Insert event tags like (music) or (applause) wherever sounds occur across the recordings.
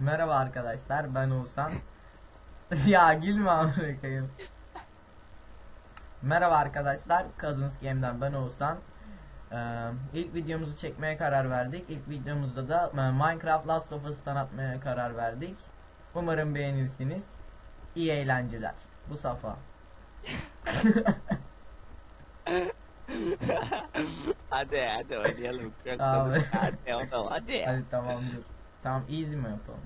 Merhaba arkadaşlar ben Oğuzhan. (laughs) ya gülme amına koyayım. Merhaba arkadaşlar Cousins Game'den ben Oğuzhan. Ee, ilk videomuzu çekmeye karar verdik. İlk videomuzda da e, Minecraft Last of Us'tan atmaya karar verdik. Umarım beğenirsiniz. İyi eğlenceler. Bu safa. (laughs) hadi hadi oynayalım. Çok konuş. Hadi oğlum hadi. Hadi tamam dur. Tamam easy mi yapalım?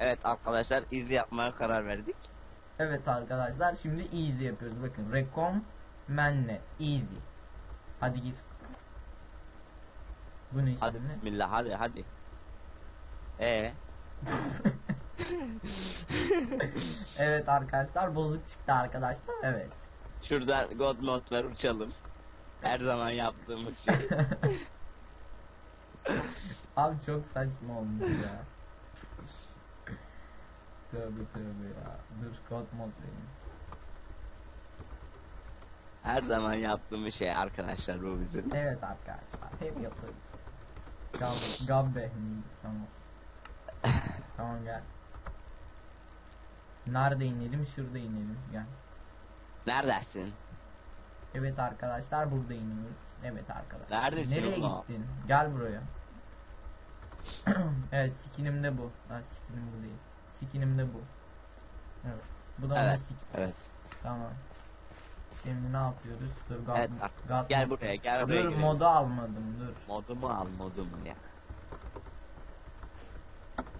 Evet arkadaşlar izi yapmaya karar verdik. Evet arkadaşlar şimdi easy yapıyoruz. Bakın recommend easy. Hadi gir. Bu ne Hadi işlemi? bismillah hadi hadi. Ee, (laughs) evet arkadaşlar bozuk çıktı arkadaşlar. Evet. şuradan God modlar uçalım. Her zaman yaptığımız şey. (laughs) Abi çok saçma olmuş ya. tövbe tövbe ya. Dur God mod. Her zaman yaptığımız şey arkadaşlar bu bizim. Evet arkadaşlar hep yaparız. Gab Gabbe. Tamam. tamam gel. Nerede inelim? Şurada inelim. Gel. Neredesin? Evet arkadaşlar burada iniyoruz. Evet arkadaşlar. Neredesin Nereye oğlum? gittin? Gel buraya. (clears throat) evet skinim de bu. Ha skinim bu değil. Skinim de bu. Evet. Bu da Evet. skin. Evet. Tamam. Şimdi ne yapıyoruz? Dur God, Evet, God Gel buraya gel buraya. Dur modu almadım dur. Modumu al modumu ya.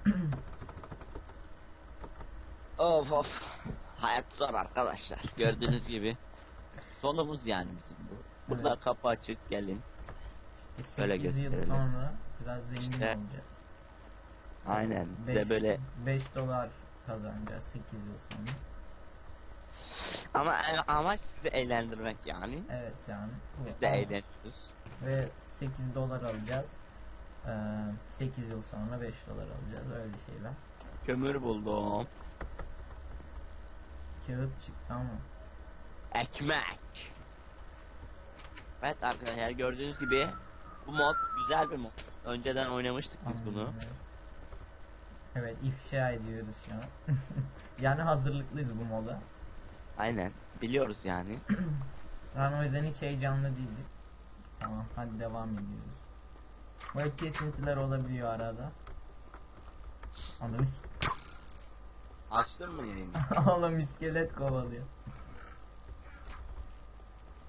(clears throat) of of. Hayat zor arkadaşlar. Gördüğünüz gibi. Sonumuz yani bizim bu. Burada Evet. kapı açık gelin. İşte Böyle 8 yıl gösterelim. sonra biraz zengin İşte olacağız. Aynen. Bir de 5 böyle 5 dolar kazanacağız 8 yıl sonra. ama ama sizi eğlendirmek yani. Evet yani. bu. Biz de eğleniyoruz. Ve 8 dolar alacağız. Ee, 8 yıl sonra 5 dolar alacağız öyle şeyler. Kömür buldum. Kağıt çıktı ama. Ekmek. Evet arkadaşlar gördüğünüz gibi bu mod güzel bir mod. Önceden oynamıştık biz bunu. Evet. İfşa ediyoruz şu an. (laughs) yani hazırlıklıyız bu moda. Aynen. Biliyoruz yani. (clears throat) Yani o yüzden hiç heyecanlı değildik. Tamam hadi devam ediyoruz. Böyle kesintiler olabiliyor arada. Ananı s- (laughs) Açtın mı yayını? (laughs) Oğlum iskelet kovalıyor.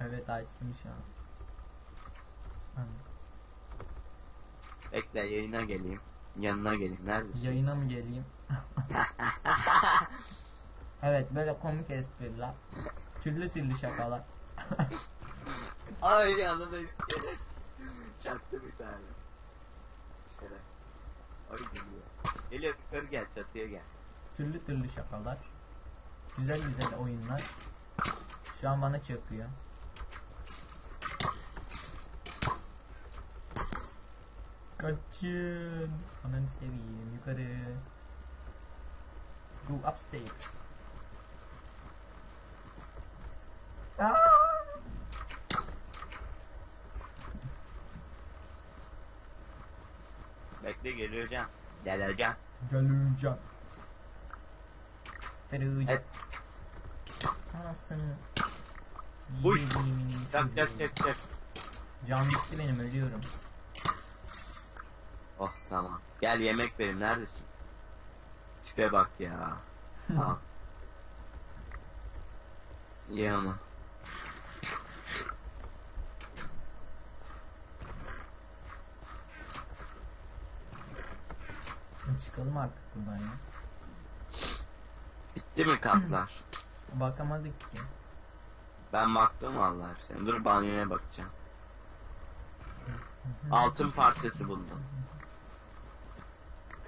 Evet açtım şu an. Anladım. Bekle yayına geleyim. Yanına geleyim. Neredesin? Yayına mı geleyim? (laughs) evet böyle komik espriler. Türlü türlü şakalar. (laughs) Ay yanında iskelet. Çaktı bir tane. Şeref. Ay geliyor. Geliyor yukarı gel çatıya gel. Türlü türlü şakalar. Güzel güzel oyunlar. Şu an bana çakıyor. Kaçın. Ananı seveyim yukarı. Go upstairs. Aa! Bekle geleceğim. Geleceğim. Geleceğim. Geleceğim. Evet. Anasını. Uy. çocuğu. çak çak çak. Can bitti benim ölüyorum. Oh tamam. Gel yemek verin neredesin? Tipe bak ya. Al. Ye ama. Çıkalım artık buradan ya. Bitti mi katlar? (clears throat) Bakamadık ki. Ben baktım vallahi. Sen dur banyoya bakacağım. Altın parçası buldum.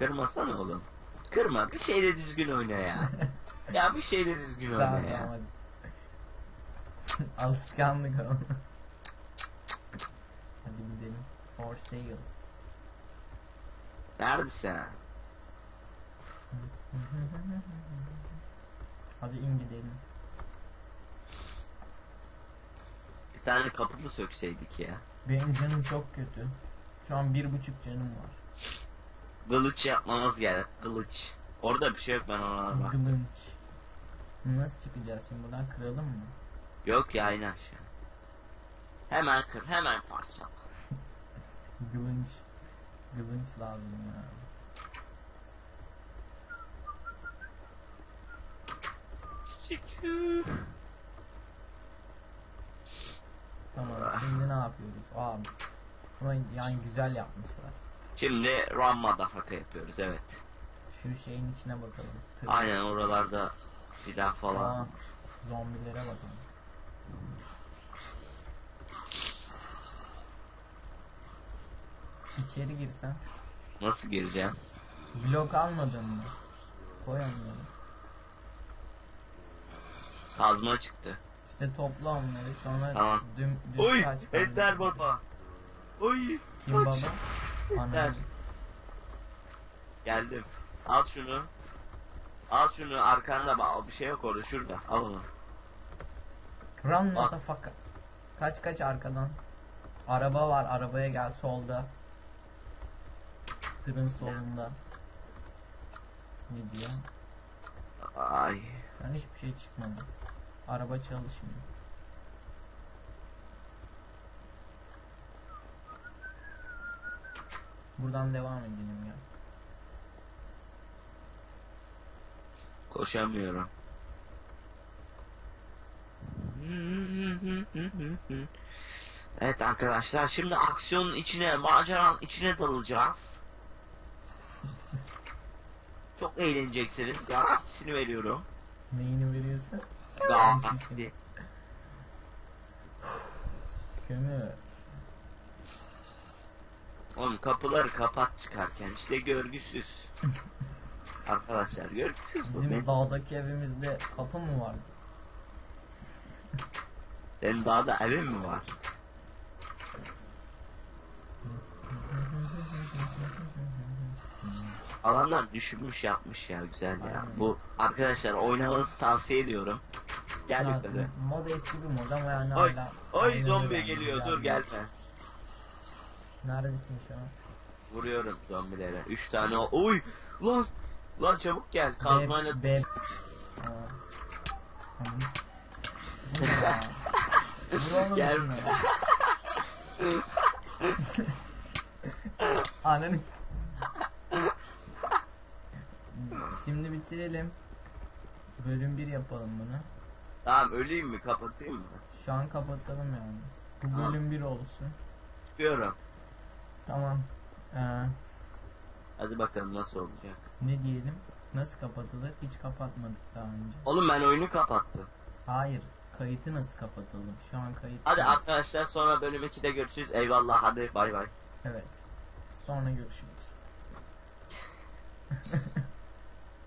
Kırmasana oğlum. Kırma. Bir şeyde düzgün oyna ya. (laughs) ya bir şeyde düzgün oyna Tamam ya. tamam hadi. (laughs) Alışkanlık ama. hadi gidelim. For sale. Neredesin? (laughs) hadi in gidelim. Bir tane kapı mı sökseydik ya? Benim canım çok kötü. Şu an bir buçuk canım var. Kılıç yapmamız gerek. Kılıç. Orada bir şey yok ben ona bak. Kılınç. Nasıl çıkacağız şimdi buradan kıralım mı? Yok ya in aşağı. Hemen kır hemen parça. (laughs) Kılınç. Kılınç lazım ya. Tamam şimdi ne yapıyoruz? Aa, ama yani güzel yapmışlar. Şimdi run motherfucker yapıyoruz evet. Şu şeyin içine bakalım. Tır. Aynen oralarda silah falan. Aa, zombilere bakalım. İçeri girsen. Nasıl gireceğim? Blok almadın mı? Koy onları. Kazma çıktı. İşte topla onları sonra Tamam. düm, düz Oy kaç Ender baba. Oy. Kim kaç. baba? Ana. Geldim. Al şunu. Al şunu arkanda bak bir şey yok orada şurada. Al onu. Run motherfucker. Kaç kaç arkadan. Araba var arabaya gel solda. Tırın solunda. Ne diyor? Ay. Ben hiçbir şey çıkmadı. Araba çalışmıyor. Buradan devam edelim ya. Koşamıyorum. Evet arkadaşlar şimdi aksiyonun içine, maceranın içine dalacağız. (laughs) Çok eğleneceksiniz. Garantisini veriyorum. Neyini veriyorsun? Garanti. Kömür. Oğlum kapıları kapat çıkarken işte görgüsüz. Arkadaşlar görgüsüz bu. Bizim dağdaki evimizde kapı mı vardı? senin daha da evin mi var? Alanlar düşünmüş yapmış ya güzel ya. Aynen. Bu arkadaşlar oynamanızı tavsiye ediyorum. Gel yukarı. mod eski bir mod ama yani Oy, hala... oy aynı zombi yani, geliyor dur bir- gelme. Neredesin şu an? Vuruyorum zombilere. Üç tane o. Oy lan lan çabuk gel kazmayla. B... B... Aa. Tamam. Bu ne ya? Vur oğlum Gel. (laughs) Ananı Şimdi bitirelim. Bölüm 1 yapalım bunu. Tamam öleyim mi kapatayım mı? Şu an kapatalım yani. Bu bölüm 1 olsun. Çıkıyorum. Tamam. Ee, Hadi bakalım nasıl olacak. ne diyelim? Nasıl kapatılır? Hiç kapatmadık daha önce. Oğlum ben oyunu kapattım. Hayır. Kayıtı nasıl kapatalım? Şu an kayıt. Hadi arkadaşlar sonra bölüm 2'de görüşürüz. Eyvallah hadi bay bay. Evet. Sonra görüşürüz. (laughs)